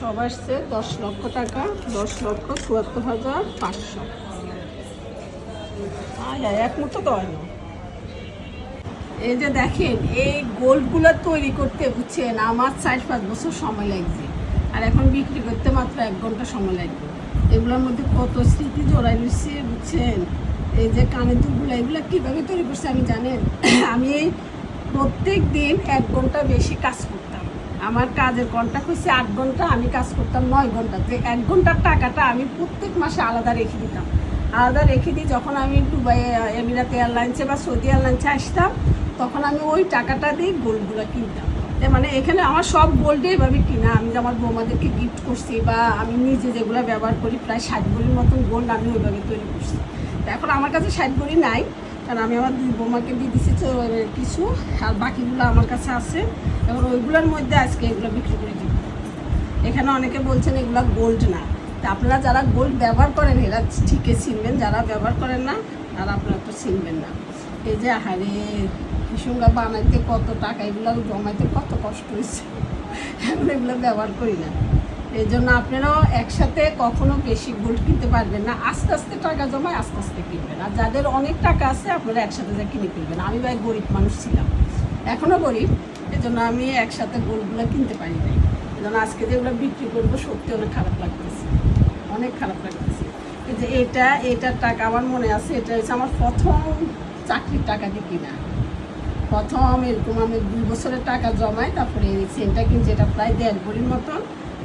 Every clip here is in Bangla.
সব আসছে দশ লক্ষ টাকা, দশ লক্ষ চুয়াত্তর হাজার পাঁচশো। আয় এক মুঠো তো এই যে দেখেন, এই গোল্ডগুলো তৈরি করতে বুঝছেন, আমার চার পাঁচ বছর সময় লাগছে। আর এখন বিক্রি করতে মাত্র এক ঘণ্টা সময় লাগবে। এগুলোর মধ্যে কত স্মৃতি জোড়াই রয়েছে বুঝছেন? এই যে কানের দুলগুলো, এগুলো কীভাবে তৈরি করছে আমি জানেন? আমি প্রত্যেক দিন এক ঘণ্টা বেশি কাজ করতাম। আমার কাজের কন্ট্রাক্ট হচ্ছে আট ঘণ্টা, আমি কাজ করতাম নয় ঘণ্টা। যে এক ঘণ্টার টাকাটা আমি প্রত্যেক মাসে আলাদা রেখে দিতাম। আলাদা রেখে দিই যখন আমি দুবাই এমিরাত এয়ারলাইন্সে বা সৌদি এয়ারলাইন্সে আসতাম, তখন আমি ওই টাকাটা দিয়ে গোল্ডগুলো কিনতাম। মানে এখানে আমার সব গোল্ডে এভাবে কিনা। আমি আমার বৌমাদেরকে গিফট করছি বা আমি নিজে যেগুলো ব্যবহার করি, প্রায় ষাট ভরির মতন গোল্ড আমি ওইভাবে তৈরি করছি। এখন আমার কাছে ষাট ভরি নাই। কারণ আমি আমার দুই বৌমাকে দিয়ে দিচ্ছি তো কিছু, আর বাকিগুলো আমার কাছে আছে। এবং ওইগুলোর মধ্যে আজকে এগুলো বিক্রি করে দিব। এখানে অনেকে বলছেন এগুলো গোল্ড না। তা আপনারা যারা গোল্ড ব্যবহার করেন, এরা ঠিকই চিনবেন, যারা ব্যবহার করেন না, আর আপনারা তো চিনবেন না। এই যে হারে কিসুঙ্গা বানাইতে কত টাকা এগুলো জমাইতে কত কষ্ট হয়েছে। এখন এগুলো ব্যবহার করি না। এই জন্য আপনারাও একসাথে কখনো বেশি গোল্ড কিনতে পারবেন না। আস্তে আস্তে টাকা জমায় আস্তে আস্তে কিনবেন। আর যাদের অনেক টাকা আছে, আপনারা একসাথে যা কিনে কিনবেন আমি ভাই গরিব মানুষ ছিলাম। এখনও গরিব এই জন্য আমি একসাথে গোল্ডগুলো কিনতে পারি নাই। জন্য আজকে যেগুলো বিক্রি করব, সত্যি অনেক খারাপ লাগতেছে। অনেক খারাপ লাগতেছে। যে এটা, এটার টাকা আমার মনে আছে, এটা হচ্ছে আমার প্রথম চাকরির টাকা দিয়ে কিনা। প্রথম এরকম আমি দুই বছরের টাকা জমাই তারপরে এই সেন্টটা কিনছি, এটা প্রায় দেড় ভরির মতন।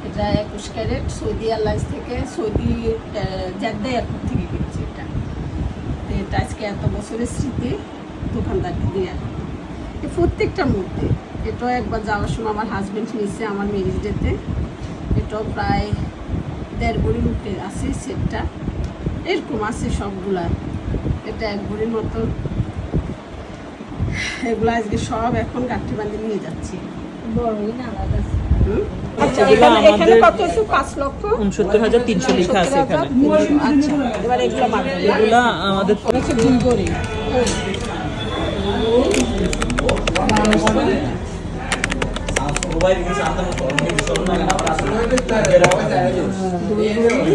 এটা একুশ ক্যারেট, সৌদি এয়ারলাইন্স থেকে সৌদি জেদ্দা এয়ারপোর্ট থেকে কিনছি এটা। এটা আজকে এত বছরের স্মৃতি দোকানদারকে দিয়ে প্রত্যেকটার মধ্যে এটাও একবার যাওয়ার সময় আমার হাজব্যান্ড নিয়েছে আমার ম্যারেজ ডেতে এটাও প্রায় দেড় ভরির উপরে আছে সেটটা। এরকম আছে সবগুলা। এটা এক ভরির মতো। এগুলো আজকে সব এখন গাঠি বান্ধে নিয়ে যাচ্ছি। বড়ই না আলাদা? আচ্ছা এখানে এখানে কত আছে? পাঁচ লক্ষ? উনসত্তর হাজার তিনশো লেখা আছে এখানে। আচ্ছা এবার এগুলো? আমাদের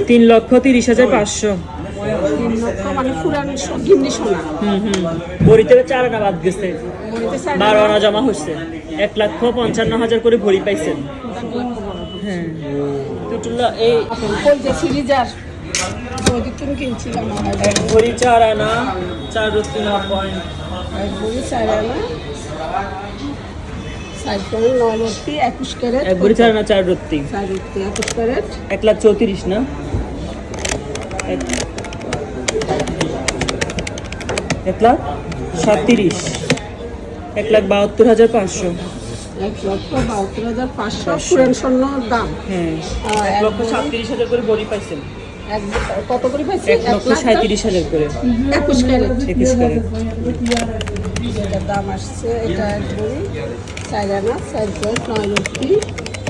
তিন লক্ষ তিরিশ হাজার পাঁচশো। মানে পুরান সোনা। চার আনা বাদ গেছে। বারো আনা জমা হচ্ছে এক লক্ষ পঞ্চান্ন হাজার করে ভরি পাইছেন। হ্যাঁ। এই ওই যে সিরিজার? কিনছিলাম ভরি চার আনা চার পয়েন্ট। ভরি চার আনা। এক ভরি চার আনা চার রত্তি এক লাখ চৌত্রিশ না? এক- লাখ সাতত্রিশ এক লাখ বাহাত্তর হাজার পাঁচশো। এক লক্ষ বাহাত্তর হাজার পাঁচশো দাম। হ্যাঁ। এক লক্ষ সাতত্রিশ হাজার করে বড়ি পাইছেন। এক- কত করে পাইছি? এক লক্ষ সাঁত্রিশ হাজার করে। একুশ ক্যারেট। একুশ দাম আসছে এটা চার আনা চার পয়েন্ট নয় লক্ষ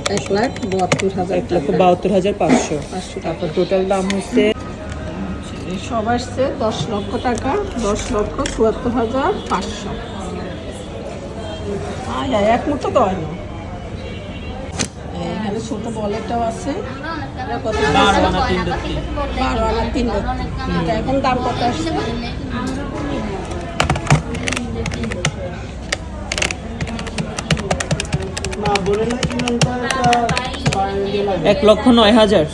এক লাখ বাহাত্তর হাজার এক লক্ষ বাহাত্তর হাজার পাঁচশো। পাঁচশো টাকা। তারপর টোটাল দাম হচ্ছে সব আসছে দশ লক্ষ টাকা দশ লক্ষ চুয়াত্তর হাজার পাঁচশো। আয় আয় এক মুঠো তো হয় না। এখানে ছোট বলেরটাও আছে। কত? বারো আনা তিন। বারো আনা তিন এটা এখন দাম কত আসছে? এক লক্ষ নয় হাজার।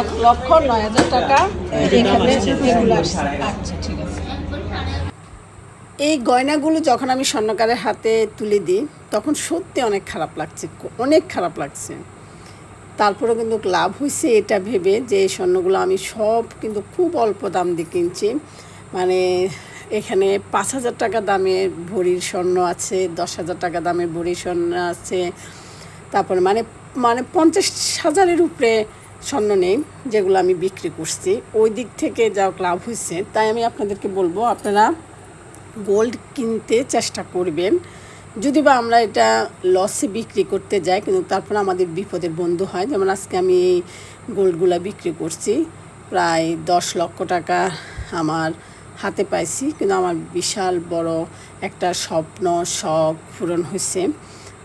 এক লক্ষ নয় হাজার টাকা। এখানে এগুলো আচ্ছা ঠিক আছে। এই গয়নাগুলো যখন আমি স্বর্ণকারের হাতে তুলে দিই তখন সত্যি অনেক খারাপ লাগছে অনেক খারাপ লাগছে। তারপরে কিন্তু লাভ হয়েছে এটা ভেবে যে এই স্বর্ণগুলো আমি সব কিন্তু খুব অল্প দাম দিয়ে কিনছি। মানে এখানে পাঁচ হাজার টাকা দামের ভরির স্বর্ণ আছে দশ হাজার টাকা দামের ভরির স্বর্ণ আছে। তারপরে মানে মানে পঞ্চাশ হাজারের উপরে স্বর্ণ নেই, যেগুলো আমি বিক্রি করছি। ওই দিক থেকে যা লাভ হয়েছে, তাই আমি আপনাদেরকে বলব, আপনারা গোল্ড কিনতে চেষ্টা করবেন। যদি বা আমরা এটা লসে বিক্রি করতে যাই, কিন্তু তারপর আমাদের বিপদের বন্ধু হয়, যেমন আজকে আমি এই গোল্ডগুলা বিক্রি করছি, প্রায় দশ লক্ষ টাকা আমার হাতে পাইছি, কিন্তু আমার বিশাল বড় একটা স্বপ্ন, শখ পূরণ হয়েছে।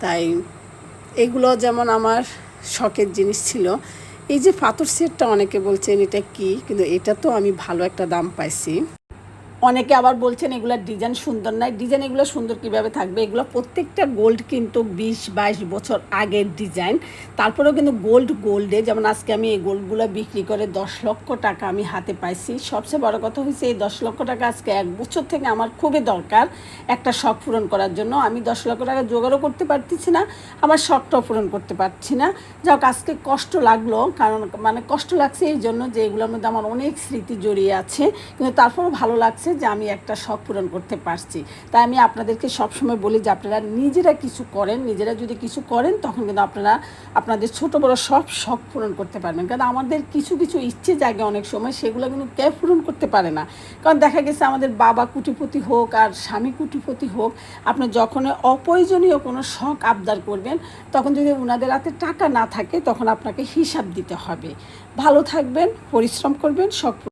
তাই এগুলো যেমন আমার শখের জিনিস ছিল এই যে ফাতর সেটটা অনেকে বলছেন, এটা কি? কিন্তু এটা তো আমি ভালো একটা দাম পাইছি। অনেকে আবার বলছেন, এগুলোর ডিজাইন সুন্দর নয়। ডিজাইন এগুলো সুন্দর কীভাবে থাকবে? এগুলো প্রত্যেকটা গোল্ড কিন্তু বিশ, বাইশ বছর আগের ডিজাইন তারপরেও কিন্তু গোল্ড গোল্ডে যেমন আজকে আমি এই গোল্ডগুলো বিক্রি করে দশ লক্ষ টাকা আমি হাতে পাইছি। সবচেয়ে বড় কথা হচ্ছে এই দশ লক্ষ টাকা আজকে এক বছর থেকে আমার খুবই দরকার একটা শখ পূরণ করার জন্য। আমি দশ লক্ষ টাকা জোগাড়ও করতে পারতেছি না, আমার শখটাও পূরণ করতে পারছি না। যাক, আজকে কষ্ট লাগল, কারণ মানে কষ্ট লাগছে এই জন্য যে এগুলোর মধ্যে আমার অনেক স্মৃতি জড়িয়ে আছে। কিন্তু তারপরও ভালো লাগছে যে আমি একটা শখ পূরণ করতে পারছি। তাই আমি আপনাদেরকে সবসময় বলি যে আপনারা নিজেরা কিছু করেন, নিজেরা যদি কিছু করেন, তখন কিন্তু আপনারা আপনাদের ছোট বড় সব শখ পূরণ করতে পারবেন। কারণ আমাদের কিছু কিছু ইচ্ছে জাগে অনেক সময়, সেগুলো কিন্তু কেউ পূরণ করতে পারে না। কারণ দেখা গেছে আমাদের বাবা কুটিপতি হোক আর স্বামী কুটিপতি হোক, আপনি যখন অপ্রয়োজনীয় কোনো শখ আবদার করবেন, তখন যদি ওনাদের হাতে টাকা না থাকে, তখন আপনাকে হিসাব দিতে হবে। ভালো থাকবেন, পরিশ্রম করবেন, শখ